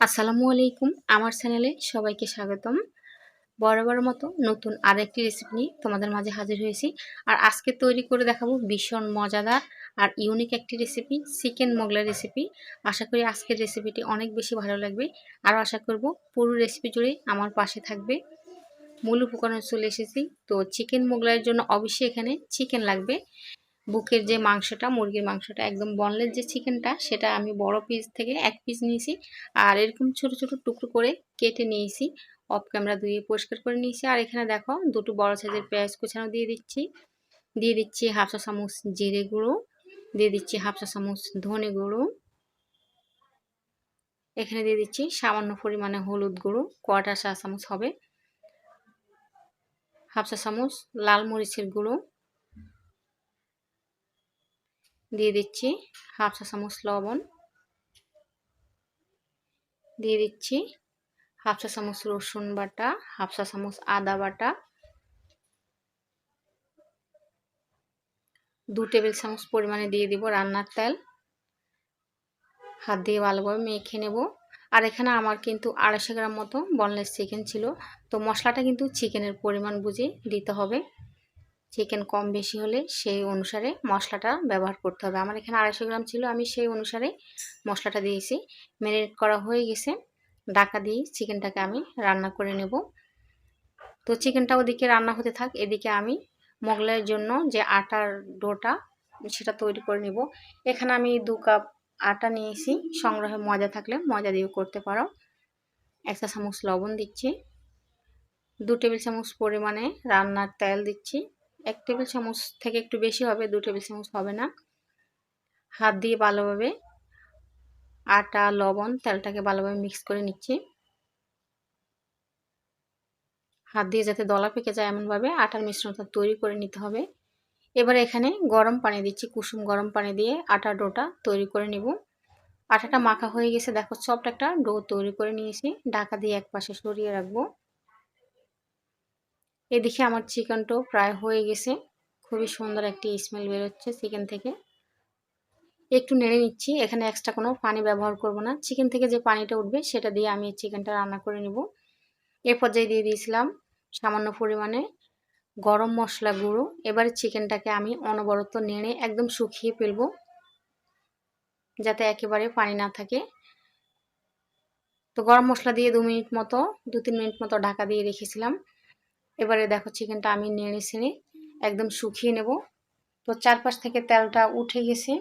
আসসালামু আলাইকুম। আমার চ্যানেলে সবাইকে স্বাগতম। বরাবর মতো নতুন আরেকটি রেসিপি নিয়ে তোমাদের মাঝে হাজির হয়েছি। আর আজকে তৈরি করে দেখাবো ভীষণ মজাদার আর ইউনিক একটি রেসিপি চিকেন মোগলা রেসিপি আশা করি আজকের রেসিপিটি অনেক বেশি ভালো লাগবে। আর আশা করব পুরো রেসিপি জুড়ে আমার পাশে থাকবে। মূল উপকরণ চলে এসেছি। তো চিকেন মোগলাইয়ের জন্য অবশ্যই এখানে চিকেন লাগবে। বুকের যে মাংসটা, মুরগির মাংসটা, একদম বনলেস যে চিকেনটা সেটা আমি বড় পিস থেকে এক পিস নিয়েছি। আর এরকম ছোট ছোট টুকরো করে কেটে নিয়েছি। অফ ক্যামেরা ধুয়ে পরিষ্কার করে নিয়েছি। আর এখানে দেখো, দুটো বড় সাইজের পেঁয়াজ কুচানো দিয়ে দিচ্ছি। দিয়ে দিচ্ছি হাফ চা চামচ জিরে গুঁড়ো। দিয়ে দিচ্ছি হাফ চা চামচ ধনে গুঁড়ো। এখানে দিয়ে দিচ্ছি সামান্য পরিমাণে হলুদ গুঁড়ো কোয়াটার চা চামচ হবে। হাফ চা চামচ লাল মরিচের গুঁড়ো। দিয়ে দিচ্ছি হাফ চা চামচ লবণ। দিয়ে দিচ্ছি হাফ চা চামচ রসুন বাটা, হাফ চা চামচ আদা বাটা। দু টেবিল চামচ পরিমাণে দিয়ে দিব রান্নার তেল। হাত দিয়ে ভালোভাবে মেখে নেব। আর এখানে আমার কিন্তু আড়াইশো গ্রাম মতো বনলেস চিকেন ছিল। তো মশলাটা কিন্তু চিকেনের পরিমাণ বুঝে দিতে হবে। চিকেন কম বেশি হলে সেই অনুসারে মশলাটা ব্যবহার করতে হবে। আমার এখানে আড়াইশো গ্রাম ছিল, আমি সেই অনুসারে মশলাটা দিয়েছি। ম্যারিনেট করা হয়ে গেছে। ডাকা দিয়ে চিকেনটাকে আমি রান্না করে নেব। তো চিকেনটা ওদিকে রান্না হতে থাক, এদিকে আমি মোগলাইয়ের জন্য যে আটার ডোটা, সেটা তৈরি করে নেব। এখানে আমি দু কাপ আটা নিয়েছি, সংগ্রহে মজা থাকলে মজা দিয়েও করতে পারো। একটা চামচ লবণ দিচ্ছি। দু টেবিল চামচ পরিমাণে রান্নার তেল দিচ্ছি। এক টেবিল চামচ থেকে একটু বেশি হবে, দু টেবিল চামচ হবে না। হাত দিয়ে ভালোভাবে আটা, লবণ, তেলটাকে ভালোভাবে মিক্স করে নিচ্ছি। হাত দিয়ে যাতে দলা পেকে যায় এমনভাবে আটার মিশ্রণটা তৈরি করে নিতে হবে। এবারে এখানে গরম পানি দিচ্ছি, কুসুম গরম পানি দিয়ে আটা ডোটা তৈরি করে নিব। আটাটা মাখা হয়ে গেছে, দেখো সফট একটা ডো তৈরি করে নিয়েছি। ঢাকা দিয়ে এক পাশে সরিয়ে রাখব। এদিকে আমার চিকেনটাও প্রায় হয়ে গেছে। খুবই সুন্দর একটি স্মেল বেরোচ্ছে চিকেন থেকে। একটু নেড়ে নিচ্ছি, এখানে এক্সট্রা কোনো পানি ব্যবহার করব না। চিকেন থেকে যে পানিটা উঠবে সেটা দিয়ে আমি চিকেনটা রান্না করে নেব। এ পর্যায়ে দিয়ে দিয়েছিলাম সামান্য পরিমাণে গরম মশলা গুঁড়ো। এবারে চিকেনটাকে আমি অনবরত নেড়ে একদম শুকিয়ে ফেলব, যাতে একেবারে পানি না থাকে। তো গরম মশলা দিয়ে দু মিনিট মতো দু তিন মিনিট মতো ঢাকা দিয়ে রেখেছিলাম। এবারে দেখো চিকেনটা আমি নেড়ে ছেড়ে একদম শুকিয়ে নেব। তো চারপাশ থেকে তেলটা উঠে গেছে।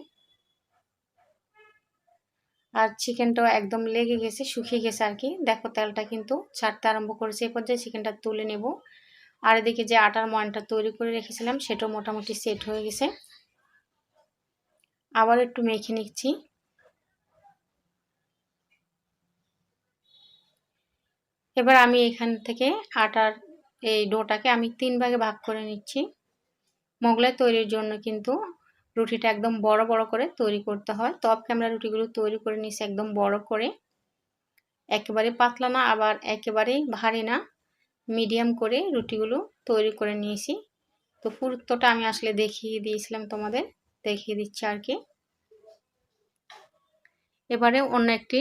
আর চিকেনটাও একদম লেগে গেছে, শুকিয়ে গেছে আর কি। দেখো তেলটা কিন্তু ছাড়তে আরম্ভ করেছে এই পর্যায়ে চিকেনটা তুলে নেব। আর এদিকে যে আটার ময়নটা তৈরি করে রেখেছিলাম, সেটাও মোটামুটি সেট হয়ে গেছে। আবার একটু মেখে নিচ্ছি। এবার আমি এখান থেকে আটার এই ডোটাকে আমি তিন ভাগে ভাগ করে নিচ্ছি। মোগলাই তৈরির জন্য কিন্তু রুটিটা একদম বড় বড় করে তৈরি করতে হয়। টপ ক্যামেরা রুটিগুলো তৈরি করে নিয়েছি একদম বড় করে। একেবারে পাতলা না, আবার একেবারে ভারী না। মিডিয়াম করে রুটিগুলো তৈরি করে নিয়েছি। তো পুরুত্বটা আমি আসলে দেখিয়ে দিয়েছিলাম তোমাদের, দেখিয়ে দিচ্ছি আর কি। এবারে অন্য একটি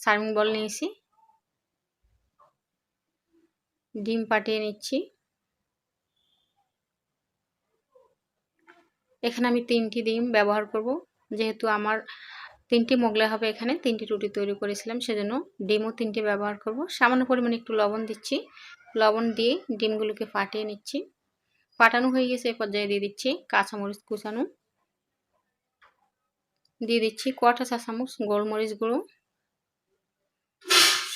সার্ভিং বল নিয়েছি। ডিম পাঠিয়ে নিচ্ছি। এখানে আমি তিনটি ডিম ব্যবহার করব। যেহেতু আমার তিনটি মোগলা হবে এখানে, তিনটি রুটি তৈরি করেছিলাম, সেজন্য ডিমও তিনটি ব্যবহার করব। সামান্য পরিমাণে একটু লবণ দিচ্ছি। লবণ দিয়ে ডিমগুলোকে ফাটিয়ে নিচ্ছি। ফাটানো হয়ে গেছে, এ পর্যায়ে দিয়ে দিচ্ছি কাঁচামরিচ কুচানো। দিয়ে দিচ্ছি কটা চা চামচ গোলমরিচ গুঁড়ো।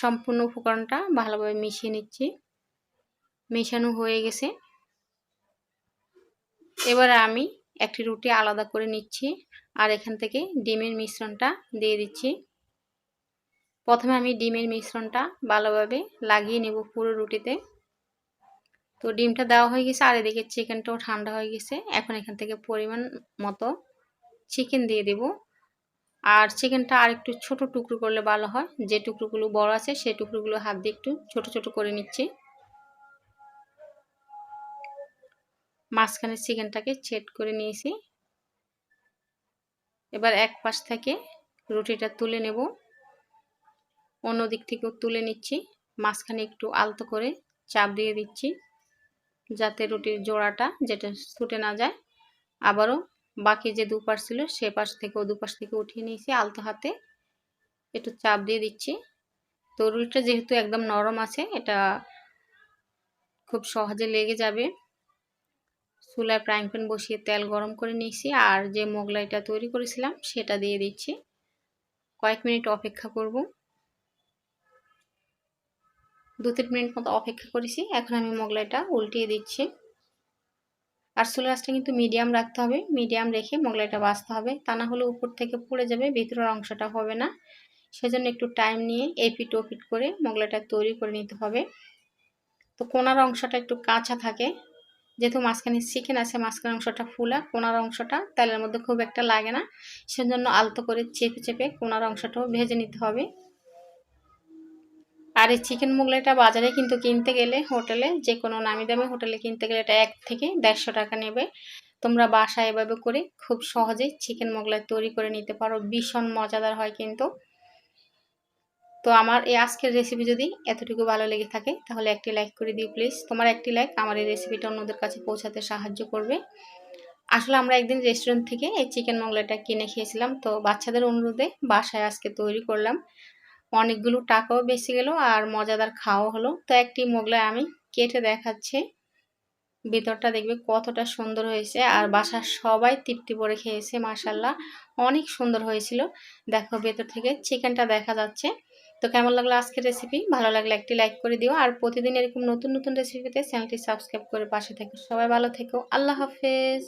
সম্পূর্ণ উপকরণটা ভালোভাবে মিশিয়ে নিচ্ছি। মেশানো হয়ে গেছে। এবারে আমি একটি রুটি আলাদা করে নিচ্ছি আর এখান থেকে ডিমের মিশ্রণটা দিয়ে দিচ্ছি। প্রথমে আমি ডিমের মিশ্রণটা ভালোভাবে লাগিয়ে নেব পুরো রুটিতে। তো ডিমটা দেওয়া হয়ে গেছে আর এদিকে চিকেনটাও ঠান্ডা হয়ে গেছে। এখন এখান থেকে পরিমাণ মতো চিকেন দিয়ে দেব। আর চিকেনটা আর একটু ছোট টুকরো করলে ভালো হয়। যে টুকরোগুলো বড় আছে সেই টুকরোগুলো হাত দিয়ে একটু ছোট ছোট করে নিচ্ছি। মাঝখানে চিকেনটাকে ছেট করে নিয়েছি। এবার এক পাশ থেকে রুটিটা তুলে নেব। অন্য দিক থেকেও তুলে নিচ্ছি। মাঝখানে একটু আলতো করে চাপ দিয়ে দিচ্ছি যাতে রুটির জোড়াটা যেটা ছুটে না যায়। আবারও বাকি যে দুপাশ ছিল সে পাশ থেকে থেকেও দুপাশ থেকে উঠিয়ে নিয়েছি আলতো হাতে। একটু চাপ দিয়ে দিচ্ছি। তো রুটিটা যেহেতু একদম নরম আছে, এটা খুব সহজে লেগে যাবে। চুলায় ফ্রাইং প্যান বসিয়ে তেল গরম করে নিয়েছি আর যে মোগলাইটা তৈরি করেছিলাম সেটা দিয়ে দিচ্ছি। কয়েক মিনিট অপেক্ষা করব। দু তিন মিনিট মতো অপেক্ষা করেছি। এখন আমি মোগলাইটা উল্টিয়ে দিচ্ছি। আর চুলার আঁচটা কিন্তু মিডিয়াম রাখতে হবে। মিডিয়াম রেখে মোগলাইটা বাঁচতে হবে। তা না হলে উপর থেকে পড়ে যাবে, ভিতরের অংশটা হবে না। সেজন্য একটু টাইম নিয়ে এপিট ওপিট করে মোগলাইটা তৈরি করে নিতে হবে। তো কোনার অংশটা একটু কাঁচা থাকে যেহেতু মাঝখানে চিকেন আছে, মাঝখানের অংশটা ফুলা, কোনার অংশটা তেলের মধ্যে খুব একটা লাগে না। সেজন্য আলতো করে চেপে চেপে কোনার অংশটাও ভেজে নিতে হবে। আর এই চিকেন মোগলাইটা বাজারে কিন্তু কিনতে গেলে হোটেলে যে কোনো নামি দামি হোটেলে কিনতে গেলে এটা এক থেকে দেড়শো টাকা নেবে। তোমরা বাসায় এভাবে করে খুব সহজেই চিকেন মোগলাই তৈরি করে নিতে পারো। ভীষণ মজাদার হয় কিন্তু। তো আমার এই আজকের রেসিপি যদি এতটুকু ভালো লেগে থাকে, তাহলে একটি লাইক করে দিও প্লিজ তোমার একটি লাইক আমার এই রেসিপিটা অন্যদের কাছে পৌঁছাতে সাহায্য করবে। আসলে আমরা একদিন রেস্টুরেন্ট থেকে এই চিকেন মোগলাইটা কিনে খেয়েছিলাম, তো বাচ্চাদের অনুরোধে বাসায় আজকে তৈরি করলাম। অনেকগুলো টাকাও বেশি গেল আর মজাদার খাওয়া হলো। তো একটি মোগলাই আমি কেটে দেখাচ্ছি। ভিতরটা দেখবে কতটা সুন্দর হয়েছে আর বাসার সবাই তৃপ্তি করে খেয়েছে মাসাল্লাহ অনেক সুন্দর হয়েছিল। দেখো ভেতর থেকে চিকেনটা দেখা যাচ্ছে। তো কেমন লাগল আজকের রেসিপি ভালো লাগলে একটি লাইক করে দিও। আর প্রতিদিন এরকম নতুন নতুন রেসিপিতে চ্যানেলটি সাবস্ক্রাইব করে পাশে থেকো। সবাই ভালো থেকো। আল্লাহ হাফেজ।